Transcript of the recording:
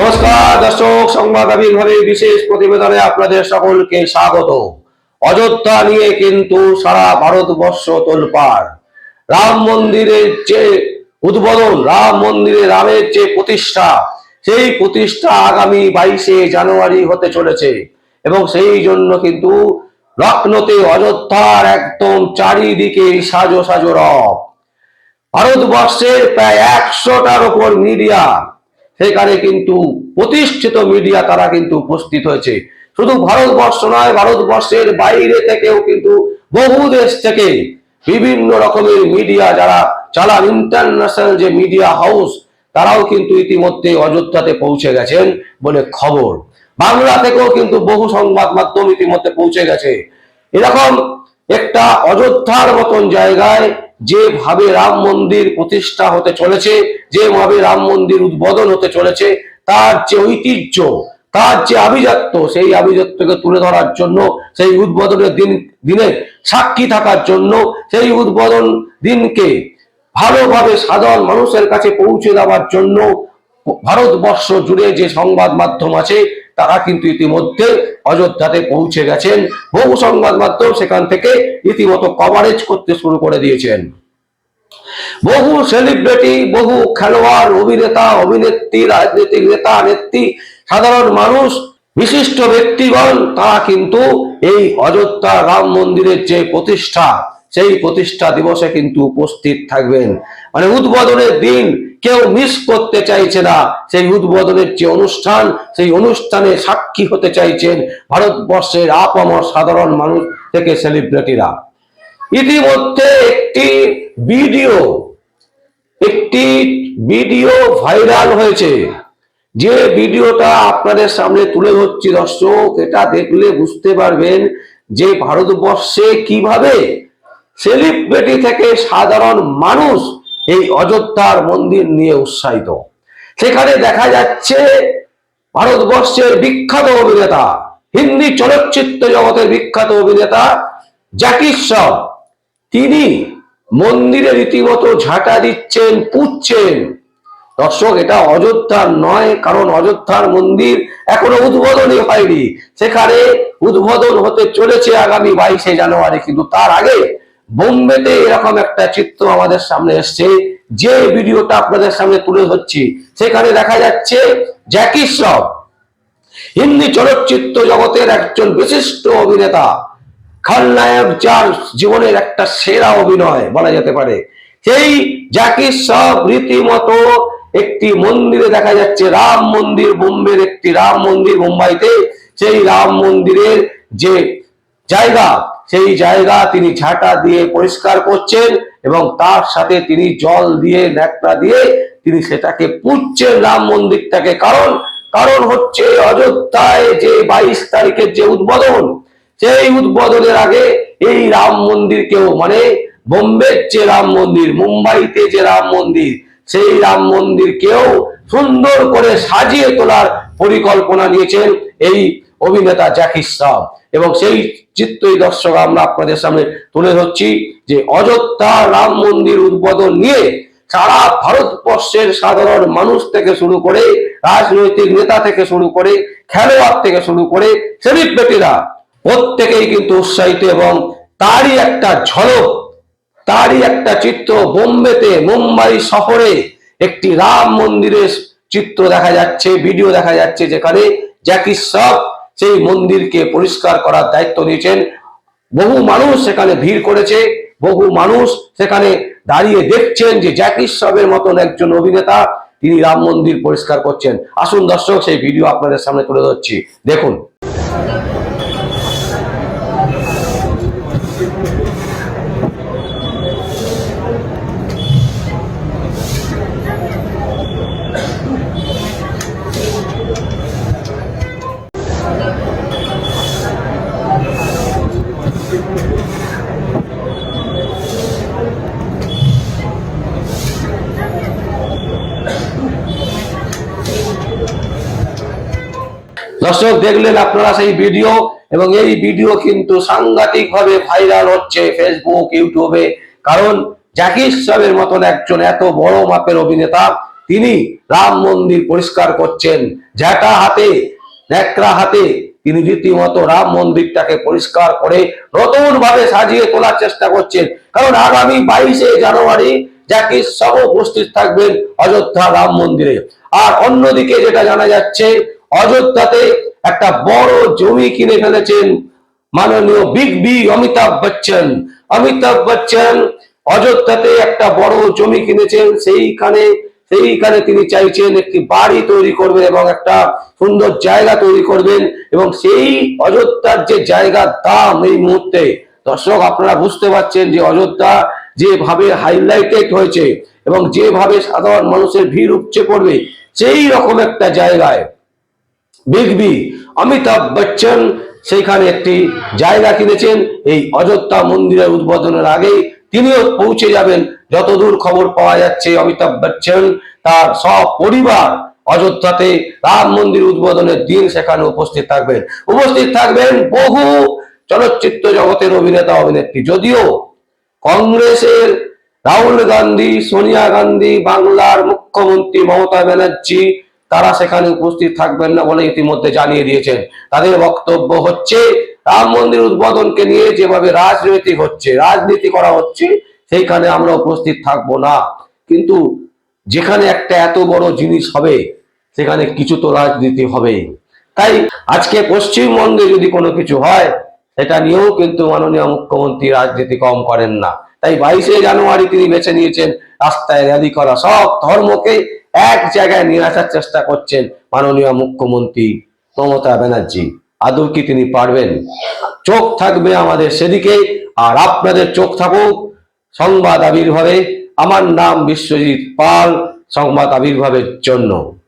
নমস্কার, দর্শক, সংবাদ আবির্ভাবে বিশেষ প্রতিবেদনে আপনাদের সকলকে স্বাগত। অযোধ্যা নিয়ে কিন্তু সারা ভারতবর্ষ তোলপাড়। রাম মন্দিরের যে উদ্বোধন, রাম মন্দিরে রামের যে প্রতিষ্ঠা, সেই প্রতিষ্ঠা আগামী বাইশে জানুয়ারি হতে চলেছে। এবং সেই জন্য কিন্তু লখনৌতে অযোধ্যার একদম চারিদিকে সাজো সাজো রব। ভারতবর্ষের প্রায় একশোটার উপর মিডিয়া সেখানে কিন্তু প্রতিষ্ঠিত মিডিয়া তারা কিন্তু উপস্থিত হয়েছে। শুধু ভারতবর্ষ নয়, ভারতবর্ষের বাইরে থেকেও কিন্তু বহু দেশ থেকে বিভিন্ন রকমের মিডিয়া যারা চালান ইন্টারন্যাশনাল যে মিডিয়া হাউস তারাও কিন্তু ইতিমধ্যে অযোধ্যাতে পৌঁছে গেছেন বলে খবর। বাংলা থেকেও কিন্তু বহু সংবাদ মাধ্যম ইতিমধ্যে পৌঁছে গেছে। এরকম একটা অযোধ্যার মতন জায়গায় যেভাবে রাম মন্দির প্রতিষ্ঠা হতে চলেছে, যেভাবে রাম মন্দির উদ্বোধন হতে চলেছে, তার যে ঐতিহ্য, তার যে আভিজাত্য, সেই আভিজাত্যকে তুলে ধরার জন্য, সেই উদ্বোধনের দিন দিনে সাক্ষী থাকার জন্য, সেই উদ্বোধন দিনকে ভালোভাবে সাধারণ মানুষের কাছে পৌঁছে দেওয়ার জন্য ভারতবর্ষ জুড়ে যে সংবাদ মাধ্যম আছে তারা কিন্তু ইতিমধ্যে অযোধ্যাতে পৌঁছে গেছেন। বহু সংবাদ মাধ্যম সেখান থেকে রীতিমতো কভারেজ করতে শুরু করে দিয়েছেন। বহু সেলিব্রিটি বহু খেলোয়াড়, অভিনেতা, অভিনেত্রী, রাজনৈতিক নেতা, নেত্রী, সাধারণ মানুষ, বিশিষ্ট ব্যক্তিগণ, তারা কিন্তু এই অযোধ্যা রাম মন্দিরের যে প্রতিষ্ঠা সেই প্রতিষ্ঠা দিবসে কিন্তু উপস্থিত থাকবেন। মানে উদ্বোধনের দিন কেউ মিস করতে চাইছে না। সেই উদ্বোধনের যে অনুষ্ঠান, সেই অনুষ্ঠানে সাক্ষী হতে চাইছেন ভারতবর্ষের আপামর সাধারণ মানুষ থেকে সেলিব্রিটিরা ইতিমধ্যে একটি ভিডিও একটি ভিডিও ভাইরাল হয়েছে। যে ভিডিওটা আপনাদের সামনে তুলে ধরছি দর্শক, এটা দেখলে বুঝতে পারবেন যে ভারতবর্ষে কীভাবে সেলিব্রিটি থেকে সাধারণ মানুষ এই অযোধ্যার মন্দির নিয়ে উৎসাহিত। সেখানে দেখা যাচ্ছে ভারতবর্ষের বিখ্যাত অভিনেতা, হিন্দি চলচ্চিত্র জগতের বিখ্যাত অভিনেতা জাকির তিনি মন্দিরে রীতিমতো ঝাঁটা দিচ্ছেন পুচ্ছেন দর্শক, এটা অযোধ্যার নয়, কারণ অযোধ্যার মন্দির এখনও উদ্বোধনই হয়নি। সেখানে উদ্বোধন হতে চলেছে আগামী বাইশে জানুয়ারি, কিন্তু তার আগে বোম্বেতে এরকম একটা চিত্র আমাদের সামনে এসছে। যে ভিডিওটা আপনাদের সামনে তুলে ধরছি, সেখানে দেখা যাচ্ছে জ্যাকি শ্রফ, হিন্দি চলচ্চিত্র জগতের একজন বিশিষ্ট অভিনেতা খলনায়ক যার জীবনের একটা সেরা অভিনয় বলা যেতে পারে। সেই জাকির সব রীতিমতো একটি মন্দিরে দেখা যাচ্ছে, রাম মন্দির, বোম্বের একটি রাম মন্দির মুম্বাইতে। সেই রাম মন্দিরের যে জায়গা সেই জায়গা তিনি ঝাঁটা দিয়ে পরিষ্কার করছেন এবং তার সাথে তিনি জল দিয়ে, ন্যাকড়া দিয়ে তিনি সেটাকে পুচ্ছেন রাম মন্দিরটাকে। কারণ কারণ হচ্ছে অযোধ্যায় যে বাইশ তারিখের যে উদ্বোধন, সেই উদ্বোধনের আগে এই রাম মন্দিরকেও মানে বোম্বের যে রাম মন্দির, মুম্বাইতে যে রাম মন্দির, সেই রাম মন্দিরকেও সুন্দর করে সাজিয়ে তোলার পরিকল্পনা নিয়েছেন এই অভিনেতা জ্যাকি শ্রফ এবং সেই চিত্রই দর্শক, আমরা আপনাদের সামনে তুলে ধরছি যে অযোধ্যা রাম মন্দির উদ্বোধন নিয়ে সারা ভারতবর্ষের সাধারণ মানুষ থেকে শুরু করে, রাজনৈতিক নেতা থেকে শুরু করে, খেলোয়াড় থেকে শুরু করে সেলিব্রিটিরা প্রত্যেকেই কিন্তু উৎসাহিত এবং তারই একটা ঝলক, তারই একটা চিত্র বোম্বেতে, মুম্বাই শহরে একটি রাম মন্দিরের চিত্র দেখা যাচ্ছে ভিডিও দেখা যাচ্ছে যেখানে জ্যাকি সব সেই মন্দিরকে পরিষ্কার করার দায়িত্ব নিয়েছেন। বহু মানুষ সেখানে ভিড় করেছে, বহু মানুষ সেখানে দাঁড়িয়ে দেখছেন যে জ্যাকি সবের মতন একজন অভিনেতা তিনি রাম মন্দির পরিষ্কার করছেন। আসুন দর্শক, সেই ভিডিও আপনাদের সামনে তুলে ধরছি। দেখুন। দর্শক দেখলেন আপনারা সেই ভিডিও এবং এই ভিডিও কিন্তু সাংঘাতিক ভাবে ভাইরাল হচ্ছে ফেসবুক ইউটিউবে কারণ জাকির মতন একজন এত বড় মাপের অভিনেতা, তিনি রাম মন্দির পরিষ্কার করছেন ঝাঁটা হাতে, ন্যাকড়া হাতে। তিনি রীতিমতো রাম মন্দিরটাকে পরিষ্কার করে নতুন ভাবে সাজিয়ে তোলার চেষ্টা করছেন। কারণ আগামী বাইশে জানুয়ারি জাকির সব উপস্থিত থাকবেন অযোধ্যা রাম মন্দিরে। আর অন্যদিকে যেটা জানা যাচ্ছে অযোধ্যাতে একটা বড় জমি কিনে ফেলেছেন মাননীয় বিগ বি অমিতাভ বচ্চন। অমিতাভ বচ্চন অযোধ্যাতে একটা বড় জমি কিনেছেন, সেইখানে সেইখানে তিনি চাইছেন একটি বাড়ি তৈরি করবেন এবং একটা সুন্দর জায়গা তৈরি করবেন এবং সেই অযোধ্যার যে জায়গার দাম এই মুহূর্তে, দর্শক আপনারা বুঝতে পারছেন যে অযোধ্যা যেভাবে হাইলাইটেড হয়েছে এবং যেভাবে সাধারণ মানুষের ভিড় উপচে পড়বে, সেই রকম একটা জায়গায় বিগ বি অমিতাভ বচ্চন সেইখানে একটি জায়গা কিনেছেন। এই অযোধ্যা মন্দিরের উদ্বোধনের আগেই তিনিও পৌঁছে যাবেন। যতদূর খবর পাওয়া যাচ্ছে অমিতাভ বচ্চন তার সব পরিবার অযোধ্যাতে রাম মন্দির উদ্বোধনের দিন সেখানে উপস্থিত থাকবেন। উপস্থিত থাকবেন বহু চলচ্চিত্র জগতের অভিনেতা, অভিনেত্রী। যদিও কংগ্রেসের রাহুল গান্ধী, সোনিয়া গান্ধী, বাংলার মুখ্যমন্ত্রী মমতা ব্যানার্জি তারা সেখানে উপস্থিত থাকবেন না বলে ইতিমধ্যে জানিয়ে দিয়েছেন। তাদের বক্তব্য হচ্ছে, রাম মন্দির উদ্বোধনকে নিয়ে যেভাবে রাজনৈতিক হচ্ছে, রাজনীতি করা হচ্ছে, সেইখানে আমরা উপস্থিত থাকব না। কিন্তু যেখানে একটা এত বড় জিনিস হবে, সেখানে কিছু তো রাজনীতি হবে। তাই আজকে পশ্চিমবঙ্গে যদি কোনো কিছু হয়, সেটা নিয়েও কিন্তু মাননীয় মুখ্যমন্ত্রী রাজনীতি কম করেন না। তাই বাইশে জানুয়ারি তিনি বেছে নিয়েছেন, রাস্তায় র্যালি করা সব ধর্মকে এক জায়গায় নিয়ে আসার চেষ্টা করছেন মাননীয় মুখ্যমন্ত্রী মমতা ব্যানার্জি। আদৌ কি তিনি পারবেন? চোখ থাকবে আমাদের সেদিকে, আর আপনাদের চোখ থাকুক। সংবাদ আবির্ভাবে, আমার নাম বিশ্বজিৎ পাল, সংবাদ আবির্ভাবের জন্য।